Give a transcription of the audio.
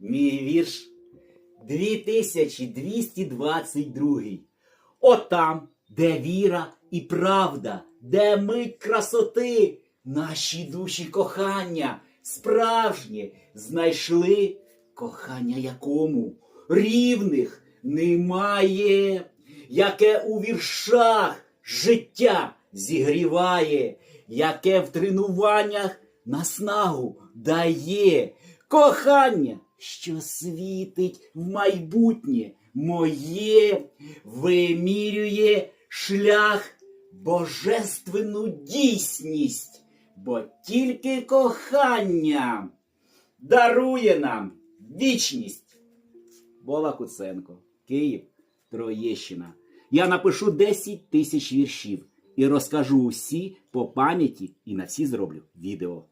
Мій вірш. 2222. Отам, де віра і правда, де мить красоти, наші душі кохання справжнє знайшли кохання якому? Рівних немає, яке у віршах життя зігріває, яке в тренуваннях наснагу дає, кохання, що світить в майбутнє моє, вимірює шлях божественну дійсність, бо тільки кохання дарує нам вічність. Бола Куценко, Київ, Троєщина. Я напишу 10 тисяч віршів і розкажу усі по пам'яті і на всі зроблю відео.